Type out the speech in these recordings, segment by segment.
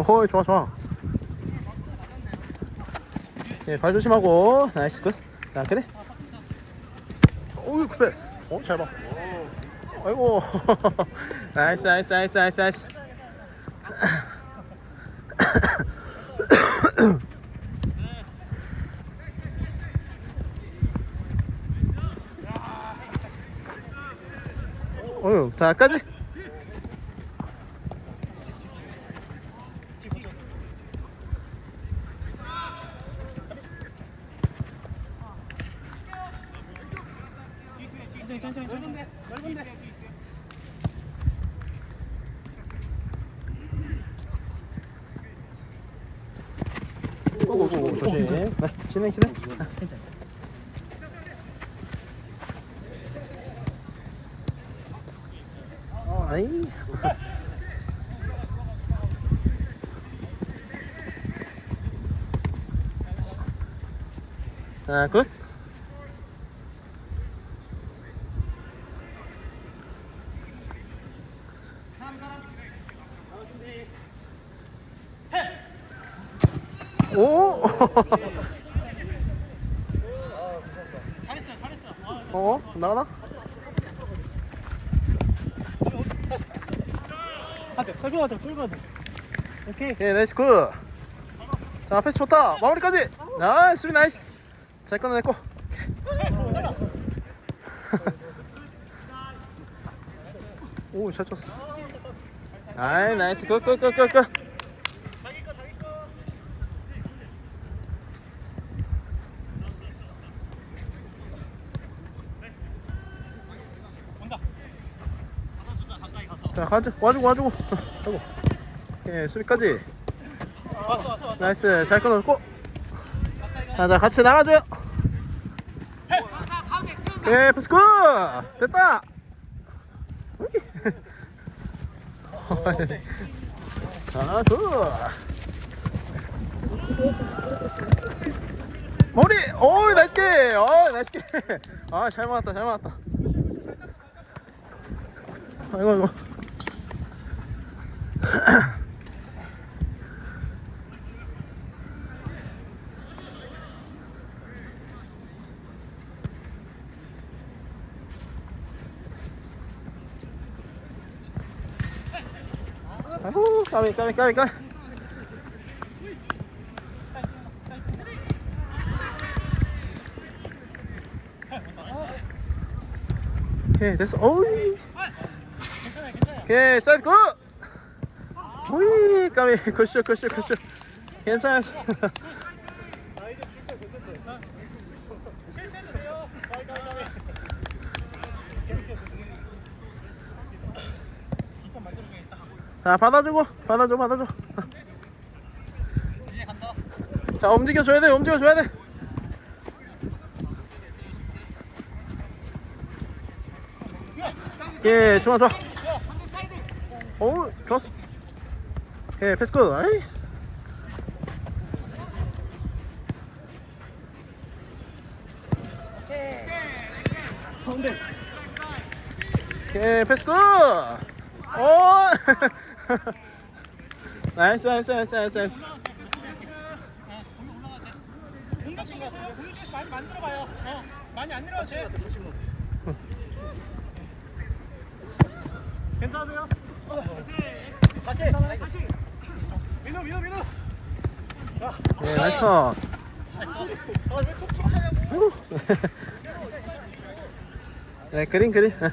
어허 좋아 좋아. 예, 발 조심하고. 나이스 굿자 그래. 오우 굿패스 어잘 봤어. 아이고. 나이스 나이스 나이스 나이스 나이스. 어휴 다까지 오고 오고 조심. 네 진행 진행. 아, 괜찮아 아이. 자, 굿. 오! 잘했어 잘했 어 아, 어? 나가나? 하자 끌고 가자 끌고 가자 오케이 예, 나이스 굿. 자, 패스 좋다. 마무리까지. 나이스, 수비 나이스. 잘 꺼내냈고. 오, 잘 쳤어. 아이, 나이스. 굿, 굿, 굿, 굿, 굿. 자기 거 자기 거 온다 자, 가져. 와주고, 와주고. 하고. 예, 수비까지. 왔어 왔어 왔어 나이스. 잘 꺼내고. 자, 자, 같이 나가줘요. 예, 패스 굿. 됐다. 자, 굿. 머리! 오, 나이스 게! 어, 나이스 게! 아, 잘 맞았다, 잘 맞았다. 아이고, 아이고. 아이고, 까비, 까비, 까비, 까비. 오케이, 됐어. 괜찮아 오케이, 사이드 굿! 오이, 까비, 굿쇼, 굿쇼, 굿쇼. 괜찮아. 나이도 줄거 좋겠어 실세도 돼요 가위 가위 가위 계속해 이점 만들어주겠다 자, 받아주고, 받아줘, 받아줘. 이제 간다 자, 움직여줘야 돼, 움직여줘야 돼. 예, 좋아, 좋아. 오, 좋았어. 예, 패스 굿. 아이. 예, 패스 굿. 오. 나이스, 나이스, 나이스, 나이스, 나이스. 공격 공격 공격 좀 많이 만들어봐요 어 많이 안 내려와도 돼 괜찮으세요? 다시 다시 민호 민호 민호 예, 나이스 컷. 아왜 톡톡 차냐고 네, 그린, 그린. 예.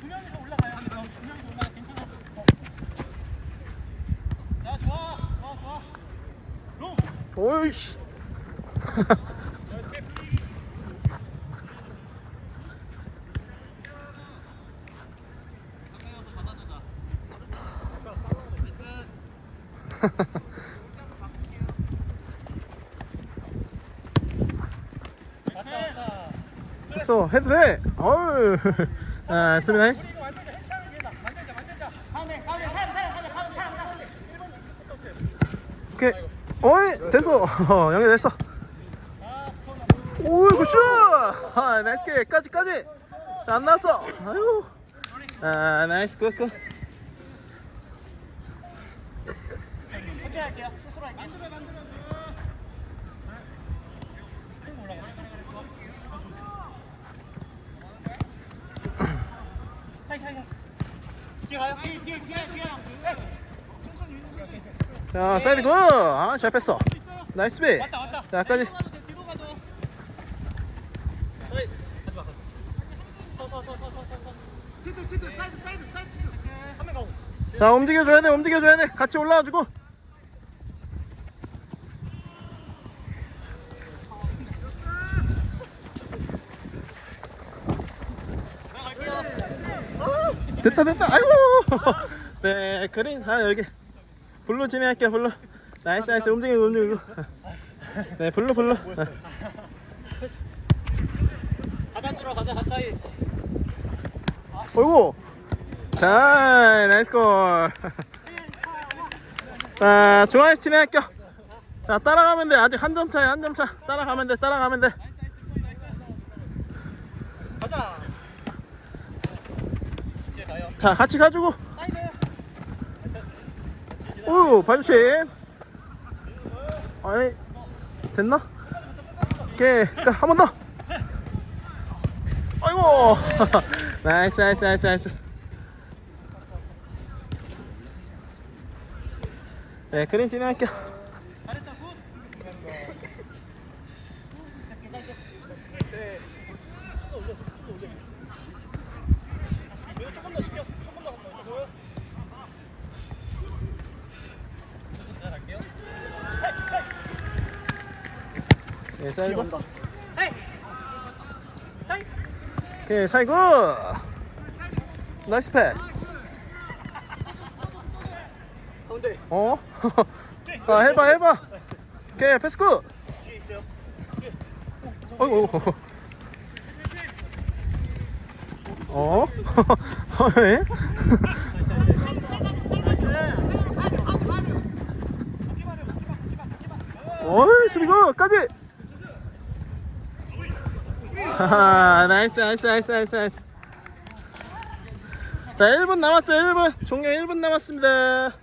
두 명이서 올라가요 두 명이서 올라가 괜찮아 어. 야 좋아 좋아 좋아 롱 오이씨. 됐어, 해도 돼. 어우. 아, 수비 나이스. 오케이. 어이, 됐어. 어, 영희 됐어. 아 붙었나 오이, 굿슛! 아, 나이스 킥. 까지, 까지. 자, 안 나왔어. 아유. 아 나이스 굿굿 할게요. 스스로 할게요. 뒤에 가요 뒤에 뒤에 뒤에 뒤에. 자 사이드 굿 아 잘 뺐어. 나이스 비 왔다 왔다. 자 까지 뒤로 가도 돼 뒤로 가도. 어이 가지 마. 서 서 서 서 서 서. 치트 치트 사이드 사이드 사이드 치트. 한명 가고. 자 움직여줘야 돼 움직여줘야 돼. 같이 올라와주고. 됐다 됐다. 아이고. 네 그린 아 여기 블루 진행 할게요 블루 나이스 나이스 움직이고 움직이고 네 블루 블루 받아주러 가자 가까이 어이구 자 나이스 골 자, 중앙에서 진행할게요. 자, 따라가면 돼. 아직 한 점 차야, 한 점 차. 따라가면 돼, 따라가면 돼. 가자 자, 같이 가지고. 오, 발주심. 아이, 됐나? 오케이. 자, 한 번 더. 아이고. 나이스, 나이스, 나이스, 나이스. 네, 그린 진행할게요. 잘했다 굿 조금 더 시켜 조금 더 있어 보여 잘할게요 네. 헤이 헤이 오케이, 사이드. 나이스 패스. 가운데 어? 아 해봐 해봐 오케이 패스 굿 어이구 어이구. 어? 왜? 어이 수비 굿까지 하하 나이스 나이스 나이스 나이스 나이스. 자 1분 남았죠 1분. 종료 1분 남았습니다. 자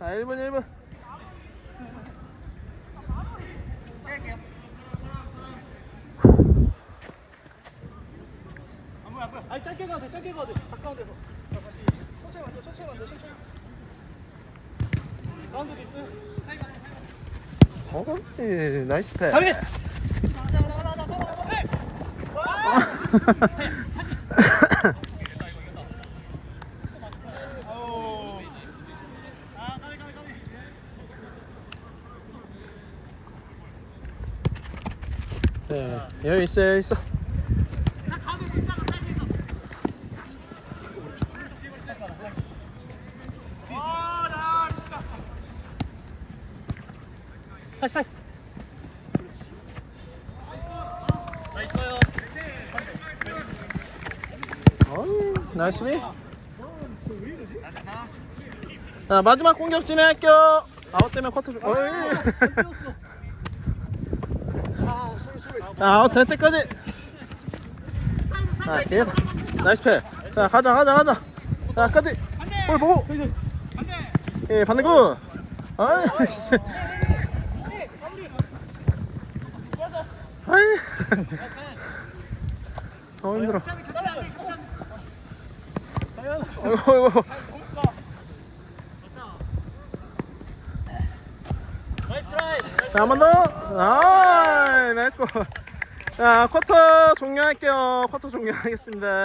1분 1분. 아니 짧게 가도 돼 짧게 가도 돼. 가까운 데서. 자 다시. 천천히 만져 천천히 만져 천천히. 가운데도 있어요. 어? 예, 나이스 패스 가비! 아 가비 가비 가비 네, 여기 있어 여기 있어. 아 나 진짜 다시 다시 나이스요 어이, 나이스 비. 자 마지막 공격 진행할게요. 아웃 되면 커트 좀. 어이. 자 아웃 될 때까지. 자 예. 나이스 패. 자 가자 가자 가자. 자 까지. 볼 보고. 예 반대 굿. 아이. 씨. 아이. 어 힘들어. 어이구 어이구. 나이스 트라이 자, 한번 더. 아, 나이스 골. 자, 쿼터 종료할게요. 쿼터 종료하겠습니다.